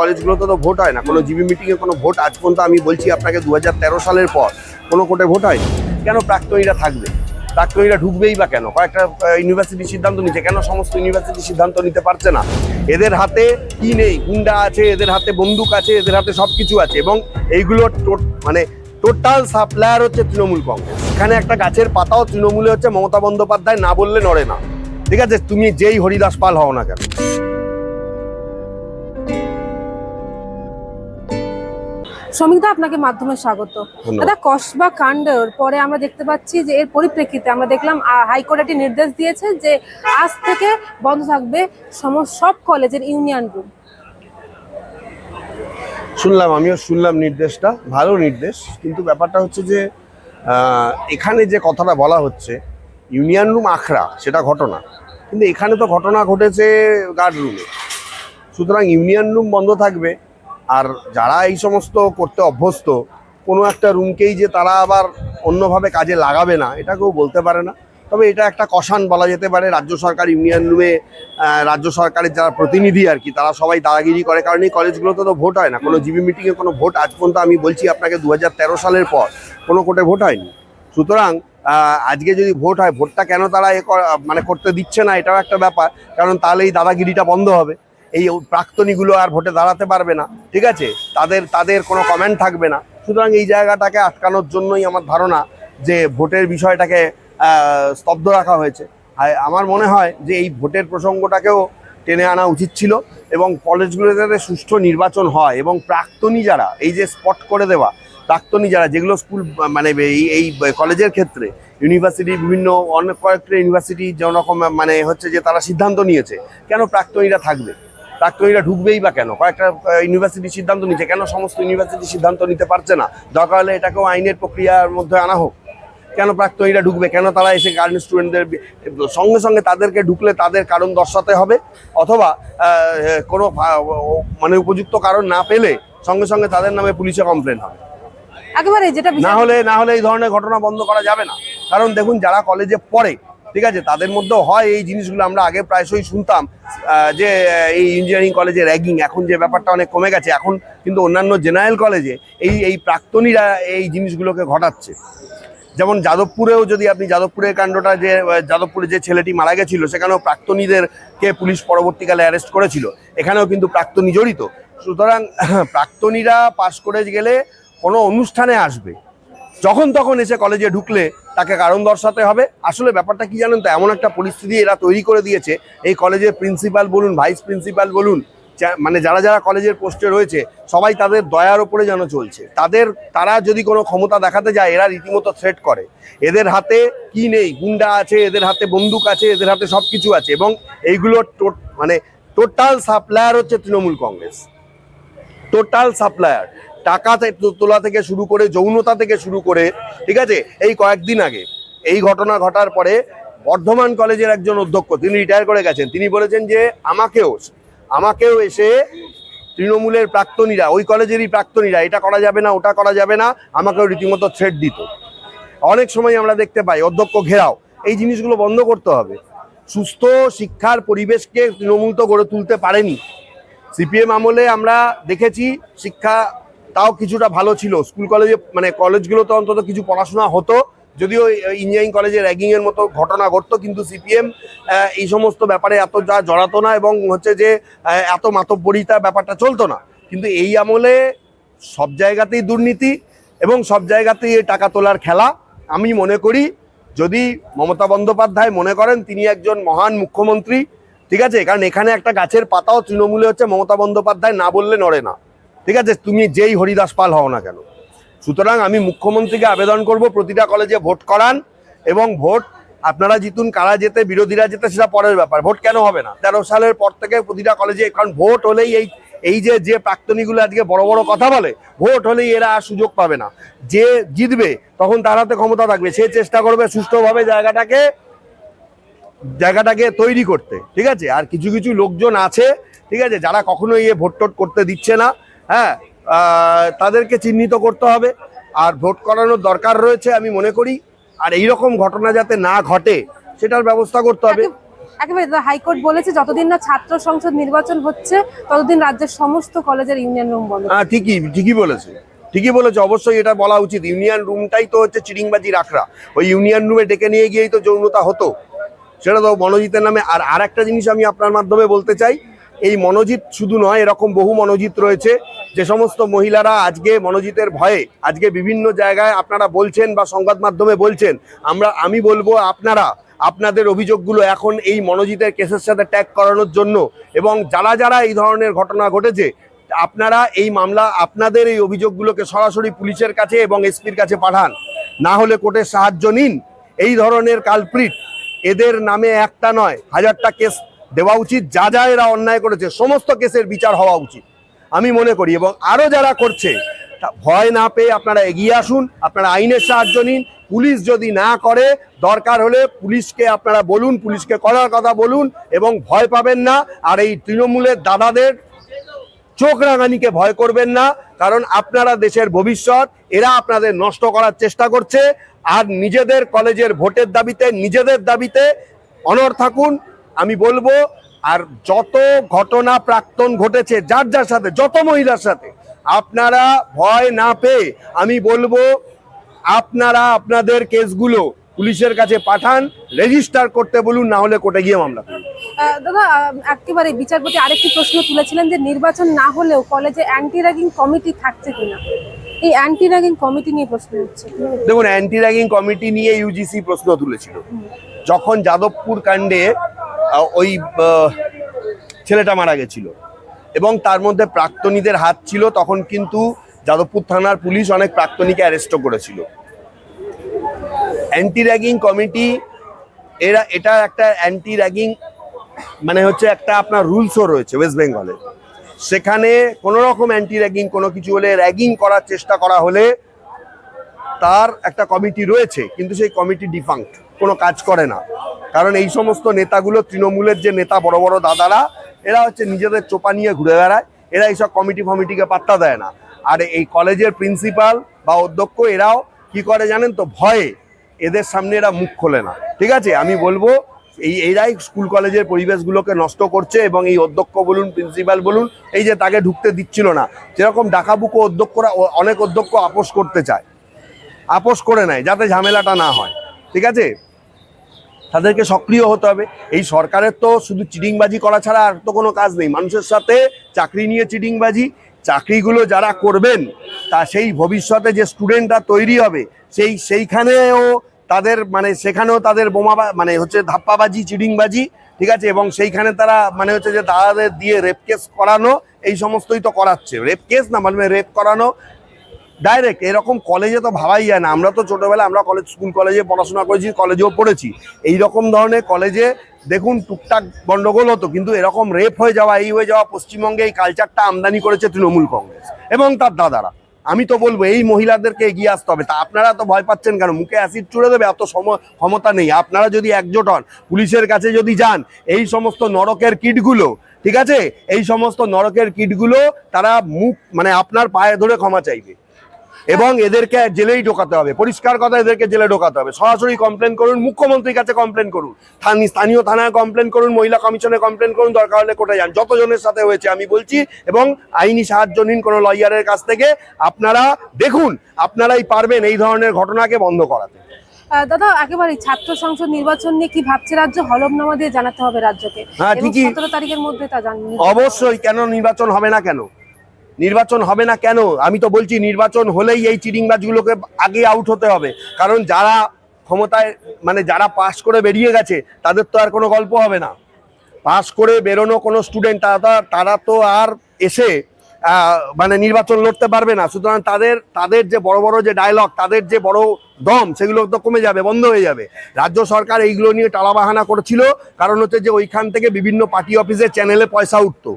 কলেজগুলোতে তো ভোট হয় না। কোনো জিবি মিটিংয়ে কোনো ভোট আজ পর্যন্ত আমি বলছি আপনাকে দু হাজার তেরো সালের পর কোনো কোর্টে ভোট হয় কেন প্রাক্তনীরা থাকবে? প্রাক্তনীরা ঢুকবেই বা কেন? কয়েকটা ইউনিভার্সিটি সিদ্ধান্ত নিচ্ছে কেন সমস্ত ইউনিভার্সিটি সিদ্ধান্ত নিতে পারছে না? এদের হাতে কি নেই? গুন্ডা আছে, এদের হাতে বন্দুক আছে, এদের হাতে সব কিছু আছে এবং এইগুলো মানে টোটাল সাপ্লায়ার হচ্ছে তৃণমূল কংগ্রেস। এখানে একটা গাছের পাতাও তৃণমূলে হচ্ছে, মমতা বন্দ্যোপাধ্যায় না বললে নড়ে না। ঠিক আছে? তুমি যেই হরিদাস পাল হও না কেন? শ্রমিকদা আপনাকে মাধ্যমে স্বাগত। দাদা কসবা কাণ্ডের পরে আমরা দেখতে পাচ্ছি যে এর পরিপ্রেক্ষিতে আমরা দেখলাম হাইকোর্ট একটি নির্দেশ দিয়েছে যে আজ থেকে বন্ধ থাকবে সমস্ত সব কলেজের ইউনিয়ন রুম শুনলাম আমিও শুনলাম নির্দেশটা ভালো নির্দেশ। কিন্তু ব্যাপারটা হচ্ছে যে এখানে যে কথাটা বলা হচ্ছে ইউনিয়ন রুম আখড়া সেটা ঘটনা। কিন্তু এখানে তো ঘটনা ঘটেছে গার্ড রুমে সুতরাং ইউনিয়ন রুম বন্ধ থাকবে আর যারা এই সমস্ত করতে অভ্যস্ত, কোনো একটা রুমকেই যে তারা আবার অন্যভাবে কাজে লাগাবে না এটা কেউ বলতে পারে না। তবে এটা একটা কষান বলা যেতে পারে, রাজ্য সরকার, ইউনিয়ন রুমে রাজ্য সরকারের যারা প্রতিনিধি আর কি, তারা সবাই দাদাগিরি করে, কারণ এই কলেজগুলোতে তো ভোট হয় না। কোনো জিবি মিটিংয়ে কোনো ভোট আজ পর্যন্ত আমি বলছি আপনাকে দু হাজার তেরো সালের পর, কোনো কোর্টে ভোট হয়নি। সুতরাং আজকে যদি ভোট হয়, ভোটটা কেন তারা এ মানে করতে দিচ্ছে না, এটাও একটা ব্যাপার, কারণ তাহলে এই দাদাগিরিটা বন্ধ হবে। এই প্রাক্তনীগুলো আর ভোটে দাঁড়াতে পারবে না, ঠিক আছে? তাদের তাদের কোনো কমেন্ট থাকবে না। সুতরাং এই জায়গাটাকে আটকানোর জন্যই আমার ধারণা যে ভোটের বিষয়টাকে স্তব্ধ রাখা হয়েছে। আমার মনে হয় যে এই ভোটের প্রসঙ্গটাকেও টেনে আনা উচিত ছিল এবং কলেজগুলোতে যাতে সুষ্ঠু নির্বাচন হয় এবং প্রাক্তনী যারা, এই যে স্পট করে দেওয়া, প্রাক্তনী যারা, যেগুলো স্কুল মানে এই এই কলেজের ক্ষেত্রে ইউনিভার্সিটি বিভিন্ন, অনেক কয়েকটা ইউনিভার্সিটি যেরকম মানে হচ্ছে যে তারা সিদ্ধান্ত নিয়েছে, কেন প্রাক্তনীরা থাকবে? প্রাক্তনীরা ঢুকবেই বা কেন? কয়েকটা ইউনিভার্সিটি সিদ্ধান্ত নিচ্ছে কেন সমস্ত ইউনিভার্সিটি সিদ্ধান্ত নিতে পারছে না? দরকার হলে এটাকেও আইনের প্রক্রিয়ার মধ্যে আনা হোক। কেন প্রাক্তনীরা ঢুকবে? কেন তারা এসে গার্ডেন স্টুডেন্টদের সঙ্গে সঙ্গে তাদেরকে ঢুকলে তাদের কারণ দর্শাতে হবে? অথবা কোনো মানে উপযুক্ত কারণ না পেলে সঙ্গে সঙ্গে তাদের নামে পুলিশে কমপ্লেন হবে। একেবারে যেটা না হলে না হলে এই ধরনের ঘটনা বন্ধ করা যাবে না। কারণ দেখুন যারা কলেজে পড়ে ঠিক আছে? তাদের মধ্যেও হয় এই জিনিসগুলো, আমরা আগে প্রায়শই শুনতাম যে এই ইঞ্জিনিয়ারিং কলেজে র্যাগিং এখন যে ব্যাপারটা অনেক কমে গেছে, এখন কিন্তু অন্যান্য জেনারেল কলেজে এই এই প্রাক্তনীরা এই জিনিসগুলোকে ঘটাচ্ছে। যেমন যাদবপুরেও যদি আপনি, যাদবপুরের কাণ্ডটা যে যাদবপুরে যে ছেলেটি মারা গেছিল, সেখানেও প্রাক্তনীদেরকে পুলিশ পরবর্তীকালে অ্যারেস্ট করেছিল। এখানেও কিন্তু প্রাক্তনী জড়িত। সুতরাং, প্রাক্তনীরা পাশ করে গেলে কোনো অনুষ্ঠানে আসবে। যখন তখন এসে কলেজে ঢুকলে তাকে কারণ দর্শাতে হবে। আসলে ব্যাপারটা কি জানেন তো, এমন একটা পরিস্থিতি এরা তৈরি করে দিয়েছে। এই কলেজের প্রিন্সিপাল বলুন, ভাইস প্রিন্সিপাল বলুন মানে যারা যারা কলেজের পোস্টে রয়েছে, সবাই তাদের দয়ার ওপরে যেন চলছে। তাদের, তারা যদি কোনো ক্ষমতা দেখাতে যায়, এরা রীতিমতো থ্রেট করে। এদের হাতে কি নেই? গুন্ডা আছে, এদের হাতে বন্দুক আছে, এদের হাতে সব কিছু আছে এবং এইগুলো টো- মানে টোটাল সাপ্লায়ার হচ্ছে তৃণমূল কংগ্রেস। টোটাল সাপ্লায়ার টাকা তোলা থেকে শুরু করে, যৌনতা থেকে শুরু করে, ঠিক আছে? এই কয়েকদিন আগে, এই ঘটনা ঘটার পরে বর্ধমান কলেজের একজন অধ্যক্ষ, তিনি রিটায়ার করে গেছেন। তিনি বলেছেন যে, আমাকেও আমাকেও এসে তৃণমূলের প্রাক্তনীরা, ওই কলেজেরই প্রাক্তনীরা, এটা করা যাবে না, ওটা করা যাবে না, আমাকেও রীতিমতো থ্রেট দিত। অনেক সময় আমরা দেখতে পাই, অধ্যক্ষ ঘেরাও, এই জিনিসগুলো বন্ধ করতে হবে। সুস্থ শিক্ষার পরিবেশকে তৃণমূল তো গড়ে তুলতে পারেনি। সিপিএম আমলে আমরা দেখেছি, শিক্ষা তাও কিছুটা ভালো ছিল। স্কুল কলেজে মানে কলেজগুলোতে অন্তত কিছু পড়াশোনা হতো। যদিও ইঞ্জিনিয়ারিং কলেজে র্যাগিং এর মতো ঘটনা ঘটতো, কিন্তু সিপিএম এই সমস্ত ব্যাপারে এত যা জড়াতো না এবং হচ্ছে যে এত মাতব্বরিতা ব্যাপারটা চলতো না। কিন্তু এই আমলে সব জায়গাতেই দুর্নীতি এবং সব জায়গাতেই টাকা তোলার খেলা। আমি মনে করি, যদি মমতা বন্দ্যোপাধ্যায় মনে করেন, তিনি একজন মহান মুখ্যমন্ত্রী, ঠিক আছে? কারণ এখানে একটা গাছের পাতাও তৃণমূলে হচ্ছে, মমতা বন্দ্যোপাধ্যায় না বললে নড়ে না। ঠিক আছে, তুমি যেই হরিদাস পাল হও না কেন? সুতরাং আমি মুখ্যমন্ত্রীকে আবেদন করব প্রতিটা কলেজে ভোট করান এবং ভোট আপনারা জিতুন, কারা যেতে বিরোধীরা যেতে সেটা পরের ব্যাপার। ভোট কেন হবে না? তেরো সালের পর থেকে প্রতিটা কলেজে, কারণ ভোট হলেই এই এই যে যে প্রাক্তনীগুলো আজকে বড় বড় কথা বলে, ভোট হলেই এরা আর সুযোগ পাবে না। যে জিতবে, তখন তার হাতে ক্ষমতা থাকবে। সে চেষ্টা করবে সুষ্ঠুভাবে জায়গাটাকে জায়গাটাকে তৈরি করতে। ঠিক আছে? আর কিছু কিছু লোকজন আছে, ঠিক আছে, যারা কখনোই এ ভোট টোট করতে দিচ্ছে না। হ্যাঁ তাদেরকে চিহ্নিত করতে হবে। আর ভোট করানোর দরকার রয়েছে আমি মনে করি। আর এই রকম ঘটনা যাতে না ঘটে সেটার ব্যবস্থা করতে হবে। একেবারে হাইকোর্ট বলেছে যতদিন না ছাত্র সংসদ নির্বাচন হচ্ছে ততদিন রাজ্যের সমস্ত কলেজের ইউনিয়ন রুম বন্ধ। হ্যাঁ ঠিকই ঠিকই বলেছে। ঠিকই বলেছে অবশ্যই এটা বলা উচিত। ইউনিয়ন রুমটাই তো হচ্ছে চিরিংবাজি রাখরা। ওই ইউনিয়ন রুমে ডেকে নিয়ে গিয়েই তো যৌনতা হতো। সেটা তো মনোজিতের নামে। আর আর একটা জিনিস আমি আপনার মাধ্যমে বলতে চাই এই মনোজিৎ শুধু নয়, এরকম বহু মনোজিৎ রয়েছে। যে সমস্ত মহিলারা আজকে মনোজিতের ভয়ে, আজকে বিভিন্ন জায়গায় আপনারা বলছেন বা সংবাদ মাধ্যমে বলছেন, আমরা, আমি বলব আপনারা, আপনাদের অভিযোগগুলো এখন এই মনোজিতের কেসের সাথে ট্যাগ করানোর জন্য এবং যারা যারা এই ধরনের ঘটনা ঘটেছে, আপনারা এই মামলা, আপনাদের এই অভিযোগগুলোকে সরাসরি পুলিশের কাছে এবং এসপির কাছে পাঠান। না হলে কোর্টের সাহায্য নিন। এই ধরনের কালপ্রিট এদের নামে একটা নয়, হাজারটা কেস দেওয়া উচিত, যা যা এরা অন্যায় করেছে, সমস্ত কেসের বিচার হওয়া উচিত। আমি মনে করি, এবং আরও যারা করছে ভয় না পেয়ে আপনারা এগিয়ে আসুন, আপনারা আইনের সাহায্য নিন, পুলিশ যদি না করে, দরকার হলে পুলিশকে আপনারা বলুন, পুলিশকে করার কথা বলুন, এবং ভয় পাবেন না, আর এই তৃণমূলের দাদাদের চোখ রাঙানিকে ভয় করবেন না, কারণ আপনারা দেশের ভবিষ্যৎ, এরা আপনাদের নষ্ট করার চেষ্টা করছে, আর নিজেদের কলেজের ভোটের দাবিতে, নিজেদের দাবিতে অনর থাকুন আমি বলব আর যত ঘটনা প্রাক্তন ঘটেছে যার যার সাথে যত মহিলার সাথে আপনারা ভয় না পেয়ে আমি বলব আপনারা আপনাদের কেসগুলো পুলিশের কাছে পাঠান রেজিস্টার করতে বলুন না হলে কোর্টে গিয়ে মামলা দাদা একেবারে বিচারপতি আরেকটি প্রশ্ন তুলেছিলেন যে নির্বাচন না হলেও কলেজে অ্যান্টি র্যাগিং কমিটি থাকছে কিনা? এই অ্যান্টি র্যাগিং কমিটি নিয়ে প্রশ্ন হচ্ছে দেখুন অ্যান্টি র্যাগিং কমিটি নিয়ে ইউজিসি প্রশ্ন তুলেছিল। যখন যাদবপুর কাণ্ডে ওই ছেলেটা মারা গেছিল। এবং তার মধ্যে প্রাক্তনীদের হাত ছিল, তখন কিন্তু যাদবপুর থানার পুলিশ অনেক প্রাক্তনীকে অ্যারেস্টও করেছিল। অ্যান্টি র্যাগিং কমিটি এরা, এটা একটা অ্যান্টি র্যাগিং মানে হচ্ছে একটা আপনার রুলসও রয়েছে ওয়েস্ট বেঙ্গলে সেখানে কোনো রকম অ্যান্টি র্যাগিং কোনো কিছু হলে র্যাগিং করার চেষ্টা করা হলে তার একটা কমিটি রয়েছে, কিন্তু সেই কমিটি ডিফাঙ্ক্ট কোনো কাজ করে না। কারণ এই সমস্ত নেতাগুলো, তৃণমূলের যে নেতা, বড় বড় দাদারা, এরা হচ্ছে নিজেদের চোপা নিয়ে ঘুরে বেড়ায়। এরা এইসব কমিটি ফমিটিকে পাত্তা দেয় না। আর এই কলেজের প্রিন্সিপাল বা অধ্যক্ষ, এরাও কি করে জানেন তো, ভয়ে এদের সামনে এরা মুখ খোলে না। ঠিক আছে? আমি বলব, এই, এরাই স্কুল কলেজের পরিবেশগুলোকে নষ্ট করছে এবং এই অধ্যক্ষ বলুন প্রিন্সিপাল বলুন, এই যে তাকে ঢুকতে দিচ্ছিল না। যেরকম ডাকাবুকো অধ্যক্ষরা অনেক অধ্যক্ষ আপোষ করতে চায়। আপোষ করে নেয়, যাতে ঝামেলাটা না হয়। ঠিক আছে? তাদেরকে সক্রিয় হতে হবে। এই সরকারের তো শুধু চিটিংবাজি করা ছাড়া আর তো কোনো কাজ নেই। মানুষের সাথে চাকরি নিয়ে চিটিংবাজি, চাকরিগুলো যারা করবেন, তা সেই ভবিষ্যতে যে স্টুডেন্টরা তৈরি হবে, সেই সেইখানেও তাদের মানে সেখানেও তাদের বোমা মানে হচ্ছে ধাপ্পাবাজি, চিটিংবাজি, ঠিক আছে? এবং সেইখানে তারা মানে হচ্ছে যে দাদাদের দিয়ে রেপ কেস করানো, এই সমস্তই তো করাচ্ছে। রেপ কেস না মানে রেপ করানো ডাইরেক্ট এরকম কলেজে তো ভাবাই যায় না। আমরা তো ছোটবেলায় আমরা কলেজ স্কুল কলেজে পড়াশোনা করেছি কলেজেও পড়েছি। এই রকম ধরনের কলেজে দেখুন টুকটাক গন্ডগোল হতো, কিন্তু এরকম রেপ হয়ে যাওয়া, এই হয়ে যাওয়া, পশ্চিমবঙ্গে এই কালচারটা আমদানি করেছে তৃণমূল কংগ্রেস এবং তার দাদারা। আমি তো বলব, এই মহিলাদেরকে এগিয়ে আসতে হবে। তা আপনারা তো ভয় পাচ্ছেন কেন? মুখে অ্যাসিড ছুড়ে দেবে, এত ক্ষমতা নেই। আপনারা যদি একজোট হন, পুলিশের কাছে যদি যান, এই সমস্ত নরকের কিটগুলো, ঠিক আছে? এই সমস্ত নরকের কিটগুলো তারা মুখ মানে আপনার পায়ে ধরে ক্ষমা চাইবে। এবং এদেরকে জেলেই ঢোকাতে হবে। পরিষ্কার কথা এদেরকে জেলে ঢোকাতে হবে। সরাসরি কমপ্লেন করুন মুখ্যমন্ত্রীর কাছে কমপ্লেন করুন। থানি- স্থানীয় থানায় কমপ্লেন করুন মহিলা কমিশনে কমপ্লেন করুন দরকার হলে কোর্টে যান। যতজনের সাথে হয়েছে আমি বলছি এবং আইনি সাহায্য নিন কোনো লয়ারের কাছ থেকে। আপনারা দেখুন আপনারাই পারবেন এই ধরনের ঘটনাকে বন্ধ করাতে। দাদা একেবারে ছাত্র সংসদ নির্বাচন নিয়ে কি ভাবছে রাজ্য? হলফনামা দিয়ে জানাতে হবে রাজ্যকে। হ্যাঁ। সতেরো তারিখের মধ্যে তা জানি অবশ্যই কেন নির্বাচন হবে না কেন? নির্বাচন হবে না কেন? আমি তো বলছি, নির্বাচন হলেই এই চিটিংবাজগুলোকে আগে আউট হতে হবে। কারণ যারা ক্ষমতায় মানে যারা পাশ করে বেরিয়ে গেছে, তাদের তো আর কোনো গল্প হবে না। পাশ করে বেরোনো কোনো স্টুডেন্ট তারা তারা তো আর এসে মানে নির্বাচন লড়তে পারবে না। সুতরাং তাদের তাদের যে বড় বড় যে ডায়লগ তাদের যে বড় দম, সেগুলো তো কমে যাবে, বন্ধ হয়ে যাবে। রাজ্য সরকার এইগুলো নিয়ে টালাবাহানা করেছিল। কারণ হচ্ছে যে ওইখান থেকে বিভিন্ন পার্টি অফিসের চ্যানেলে পয়সা উঠতো।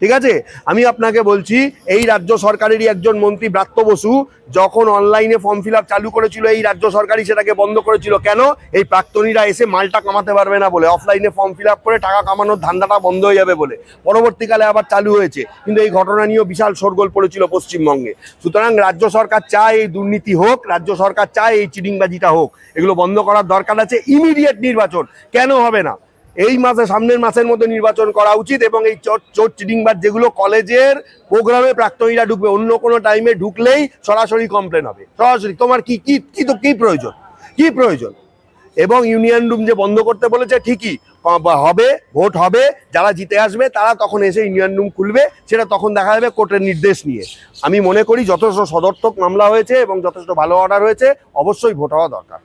ঠিক আছে? আমি আপনাকে বলছি, এই রাজ্য সরকারেরই একজন মন্ত্রী ব্রাত্য বসু যখন অনলাইনে ফর্ম ফিল চালু করেছিল, এই রাজ্য সরকারই সেটাকে বন্ধ করেছিল। কেন? এই প্রাক্তনীরা এসে মালটা কামাতে পারবে না বলে। অফলাইনে ফর্ম ফিল করে টাকা কামানোর ধান্দাটা বন্ধ হয়ে যাবে বলে। পরবর্তীকালে আবার চালু হয়েছে। কিন্তু এই ঘটনা নিয়েও বিশাল শোরগোল পড়েছিল পশ্চিমবঙ্গে। সুতরাং রাজ্য সরকার চায় এই দুর্নীতি হোক, রাজ্য সরকার চায় এই চিটিংবাজিটা হোক। এগুলো বন্ধ করার দরকার আছে। ইমিডিয়েট নির্বাচন। কেন হবে না? এই মাসে সামনের মাসের মধ্যে নির্বাচন করা উচিত এবং এই চোট চোট চিটিংবাজ যেগুলো কলেজের প্রোগ্রামে প্রাক্তনীরা ঢুকবে, অন্য কোনো টাইমে ঢুকলেই সরাসরি কমপ্লেন হবে। সরাসরি, তোমার কি কি কি তো কি প্রয়োজন? কি প্রয়োজন? এবং ইউনিয়ন রুম যে বন্ধ করতে বলেছে ঠিকই হবে ভোট হবে, যারা জিতে আসবে তারা তখন এসে ইউনিয়ন রুম খুলবে, সেটা তখন দেখা যাবে কোর্টের নির্দেশ নিয়ে। আমি মনে করি যথেষ্ট সদর্থক মামলা হয়েছে এবং যথেষ্ট ভালো অর্ডার হয়েছে, অবশ্যই ভোট হওয়া দরকার।